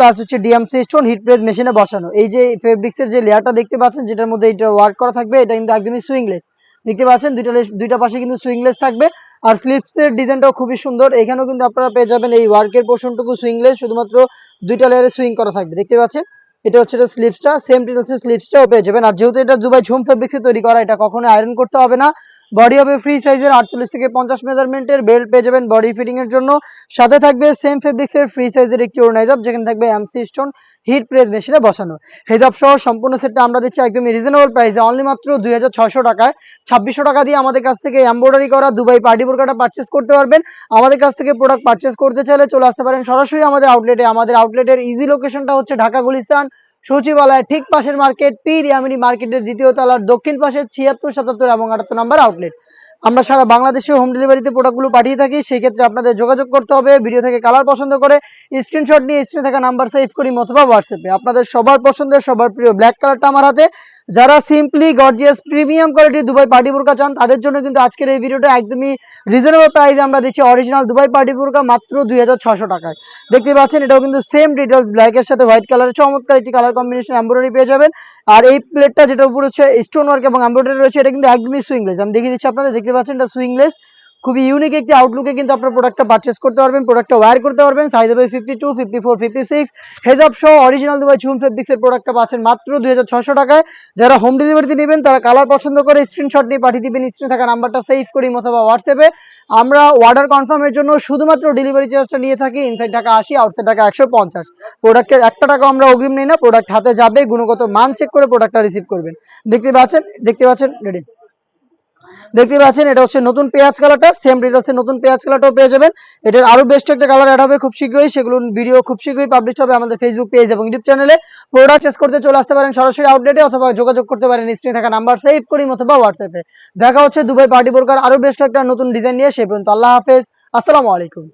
Plus হচ্ছে DMC stone hit press মেশিনে বসানো। এই যে ফেব্রিক্সের যে লেয়ারটা দেখতে পাচ্ছেন, যেটার মধ্যে এটা ওয়ার্ক করা থাকবে, এটা কিন্তু একদমই সুইংলেস দেখতে পাচ্ছেন, দুইটা দুইটা পাশে কিন্তু সুইংলেস থাকবে। আর স্লিপসের ডিজাইনটাও খুবই সুন্দর। এখানেও কিন্তু আপনারা পেয়ে যাবেন এই ওয়ার্কের পোর্শনটুকু সুইংলেস শুধুমাত্র দুইটা লেয়ারে সুইং করা থাকবে। দেখতে পাচ্ছেন? এটা হচ্ছে এটা স্লিপসটা সেম ডিটেলসের স্লিপসটাও পেয়ে যাবেন। আর যেহেতু এটা দুবাই ঝুম ফেব্রিক্সে তৈরি করা, এটা কখনো আয়রন করতে হবে না। বডি হবে ফ্রি সাইজের আটচল্লিশ থেকে পঞ্চাশ মেজারমেন্টের বেল্ট পেয়ে যাবেন বডি ফিটিং এর জন্য। সাথে থাকবে সেম ফেব্রিক্সের ফ্রি সাইজের একটি ওরনাইজাব যেখানে থাকবে এমসি স্টোন হিট প্রেস মেশিনে বসানো। হেজাব সহ সম্পূর্ণ সেটটা আমরা দিচ্ছি একদমই রিজনেবল প্রাইসে অনলি মাত্র দুই হাজার ছয়শো টাকায়। ছাব্বিশশো টাকা দিয়ে আমাদের কাছ থেকে এমব্রয়ডারি করা দুবাই পার্টি বোরকাটা পারচেস করতে পারবেন। আমাদের কাছ থেকে প্রোডাক্ট পারচেস করতে চাইলে চলে আসতে পারেন সরাসরি আমাদের আউটলেটে আমাদের আউটলেটের ইজি লোকেশনটা হচ্ছে ঢাকা গুলিস্তান। সচিবালয় ঠিক পাশের মার্কেট পি রিয়ামিনি মার্কেটের দ্বিতীয় তলার দক্ষিণ পাশে ছিয়াত্তর, সাতাত্তর এবং আটাত্তর নাম্বার আউটলেট আমরা সারা বাংলাদেশে হোম ডেলিভারিতে প্রোডাক্টগুলো পাঠিয়ে থাকি সেই ক্ষেত্রে আপনাদের যোগাযোগ করতে হবে ভিডিও থেকে কালার পছন্দ করে স্ক্রিনশট নিয়ে স্ক্রিনে থাকা নাম্বার সেভ করি অথবা হোয়াটসঅ্যাপে আপনাদের সবার পছন্দের, সবার প্রিয় ব্ল্যাক কালারটা আমার হাতে। যারা সিম্পলি গর্জিয়াস প্রিমিয়াম কোয়ালিটির দুবাই পার্টি বুরকা চান, তাদের জন্য কিন্তু আজকের এই ভিডিওটা একদমই রিজনেবল প্রাইসে আমরা দিচ্ছি অরিজিনাল দুবাই পার্টি বুরকা মাত্র দুই টাকায়। দেখতে পাচ্ছেন, এটাও কিন্তু সেম ডিটেলস ব্ল্যাকের সাথে হোয়াইট কালারের চমৎকার একটি কালার কম্বিনেশন এমব্রয়ডারি পেয়ে যাবেন। আর এই প্লেটটা যেটা উপর হচ্ছে স্টোন ওয়ার্ক এবং এমব্রয়ডারি রয়েছে, এটা কিন্তু একদমই সুইংলেস আমি দেখিয়ে দিচ্ছি আপনাদের, দেখতে পাচ্ছেন এটা সুইংলেস খুবই ইউনিক একটি আউটলুকে কিন্তু আপনার প্রোডাক্টটা পারচেস করতে পারবেন প্রোডাক্টটা ওয়্যার করতে পারবেন সাইজ হবে fifty two fifty four fifty six হেজাব সহ অরিজিনাল দুবাই ঝুম ফেব্রিক্সের প্রোডাক্টটা পাচ্ছেন মাত্র দুই টাকায়। যারা হোম ডেলিভারিতে নেবেন, তারা কালার পছন্দ করে স্ক্রিনশট নিয়ে পাঠিয়ে দিবেন স্ক্রিনে থাকা নাম্বারটা সেভ করি অথবা হোয়াটসঅ্যাপে। আমরা অর্ডার কনফার্মের জন্য শুধুমাত্র ডেলিভারি চার্জটা নিয়ে থাকি ইনসাইড টাকা আশি আউটসাইড টাকা একশো পঞ্চাশ। প্রোডাক্টের একটা টাকা আমরা অগ্রিম নেই না প্রোডাক্ট হাতে যাবে, গুণগত মান চেক করে প্রোডাক্টটা রিসিভ করবেন। দেখতে পাচ্ছেন দেখতে পাচ্ছেন রেডি দেখতে পাচ্ছেন, এটা হচ্ছে নতুন পেঁয়াজ কালারটা সেম ডিটেলসের নতুন পেঁয়াজ কালারটাও পেয়ে যাবেন। এটার আরও বেস্ট একটা কালার অ্যাড হবে খুব শীঘ্রই, সেগুলো ভিডিও খুব শীঘ্রই পাবলিশ হবে আমাদের ফেসবুক পেজ এবং ইউটিউব চ্যানেলে প্রোডাক্ট চেস করতে চলে আসতে পারেন সরাসরি আউটলেটে অথবা যোগাযোগ করতে পারেন স্ক্রিনে থাকা নাম্বার সেভ করি অথবা হোয়াটসঅ্যাপে দেখা হচ্ছে দুবাই পার্টি বোরকার আরও বেস্ট একটা নতুন ডিজাইন নিয়ে, সে পর্যন্ত আল্লাহ হাফেজ, আসসালামু আলাইকুম।